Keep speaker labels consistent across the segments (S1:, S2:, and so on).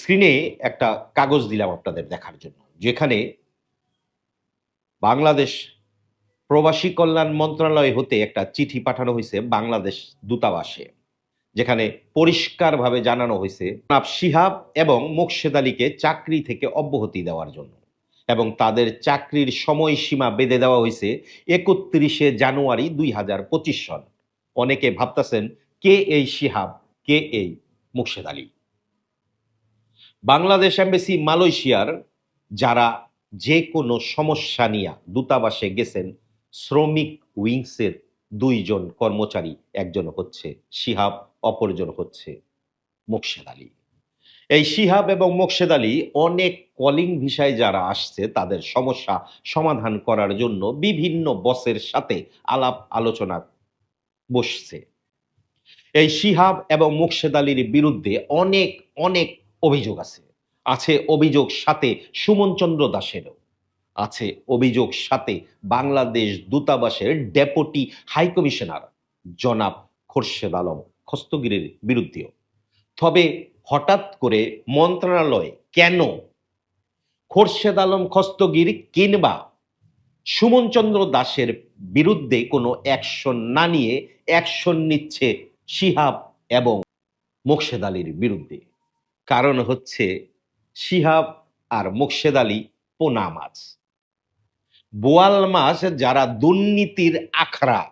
S1: স্ক্রিনে একটা কাগজ দিলাম আপনাদের দেখার জন্য, যেখানে বাংলাদেশ প্রবাসী কল্যাণ মন্ত্রণালয় হতে একটা চিঠি পাঠানো হয়েছে বাংলাদেশ দূতাবাসে, যেখানে পরিষ্কারভাবে জানানো হয়েছে জনাব শিহাব এবং মোকশেদ আলীকে চাকরি থেকে অব্যাহতি দেওয়ার জন্য এবং তাদের চাকরির সময়সীমা বেঁধে দেওয়া হয়েছে একত্রিশে জানুয়ারি দুই হাজার পঁচিশ সন। অনেকে ভাবতেছেন, কে এই শিহাব, কে এই মুর্শেদ আলী? বাংলাদেশ এম্বাসি মালয়েশিয়ার যারা যে কোনো সমস্যা নিয়ে দূতাবাসে গেছেন, শ্রমিক উইংসের দুইজন কর্মচারী, একজন হচ্ছে শিহাব, অপরজন হচ্ছে মোকশেদ আলী। এই শিহাব এবং মোকশেদ আলী অনেক কলিং ভিসায় যারা আসছে, তাদের সমস্যা সমাধান করার জন্য বিভিন্ন বসের সাথে আলাপ আলোচনা বসছে। এই শিহাব এবং মুর্শেদ আলীর বিরুদ্ধে অনেক অনেক অভিযোগ আছে। আছে অভিযোগ সাথে সুমন চন্দ্র দাসেরও। আছে অভিযোগ সাথে বাংলাদেশ দূতাবাসের ডেপুটি হাই কমিশনার জনাব খোরশেদ আলম খস্তগিরের বিরুদ্ধেও। তবে হঠাৎ করে মন্ত্রণালয় কেন খোরশেদ আলম খস্তগির কিংবা সুমন চন্দ্র দাসের বিরুদ্ধে কোনো অ্যাকশন না নিয়ে অ্যাকশন নিচ্ছে শিহাব এবং মোকশেদ আলীর বিরুদ্ধে? কারণ হচ্ছে শিহাব আর মোকশেদ আলী পোনা মাছ। বোয়াল মাছ যারা দুর্নীতির আখড়া,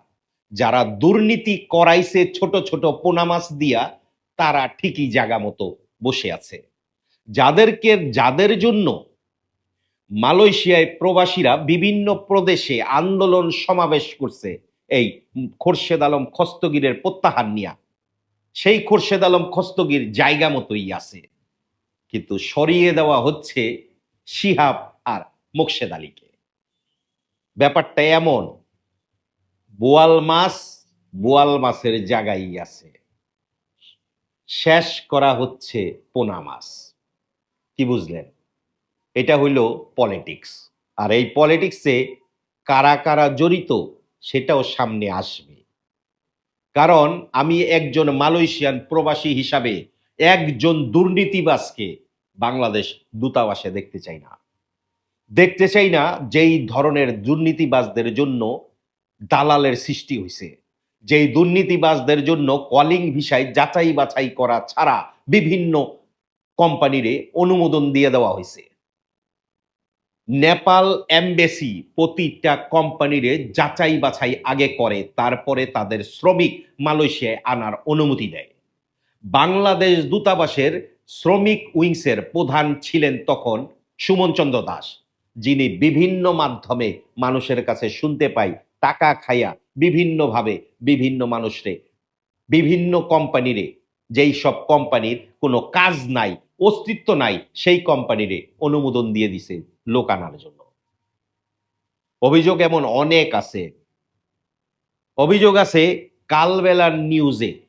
S1: যারা দুর্নীতি করাইছে ছোট ছোট পোনা মাছ দিয়া, তারা ঠিকই জায়গা মতো বসে আছে। যাদেরকে, যাদের জন্য মালয়েশিয়ায় প্রবাসীরা বিভিন্ন প্রদেশে আন্দোলন সমাবেশ করছে, এই খোরশেদ আলম খস্তগিরের প্রত্যাহার নিয়া। সেই খোরশেদ আলম খস্তগির জায়গা মতোই আছে। কিন্তু সরিয়ে দেওয়া হচ্ছে শিহাব আর মোকশেদ আলীকে। ব্যাপারটা এমন, বোয়াল মাছ বোয়াল মাছের জায়গায় আছে। শেষ করা হচ্ছে পোনা মাছ। কি বুঝলেন? এটা হইল পলিটিক্স। আর এই পলিটিক্সে কারা কারা জড়িত সেটাও সামনে আসবে। কারণ আমি একজন মালয়েশিয়ান প্রবাসী হিসাবে একজন দুর্নীতিবাজকে বাংলাদেশ দূতাবাসে দেখতে চাই না। দেখতে চাই না যেই ধরনের দুর্নীতিবাজদের জন্য দালালের সৃষ্টি হয়েছে যেই দুর্নীতিবাজদের জন্য কলিং ভিসায় যাচাই বাছাই করা ছাড়া বিভিন্ন কোম্পানিরে অনুমোদন দিয়ে দেওয়া হয়েছে নেপাল এমবেসি প্রতিটা কোম্পানিরে যাচাই বাছাই আগে করে, তারপরে তাদের শ্রমিক মালয়েশিয়ায় আনার অনুমতি দেয়। বাংলাদেশ দূতাবাসের শ্রমিক উইংসের প্রধান ছিলেন তখন সুমন চন্দ্র দাস, যিনি বিভিন্ন মাধ্যমে মানুষের কাছে শুনতে পাই টাকা খাইয়া বিভিন্নভাবে বিভিন্ন মানুষরে, বিভিন্ন কোম্পানিরে, যেই সব কোম্পানির কোনো কাজ নাই, অস্তিত্ব নাই, সেই কোম্পানিরে অনুমোদন দিয়ে দিছে। লোক আনার জন্য। অভিযোগ এমন অনেক আছে। অভিযোগ আছে, কালবেলার নিউজে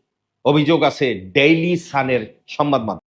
S1: অভিযোগ আছে ডেইলি সানের সংবাদ মাধ্যম।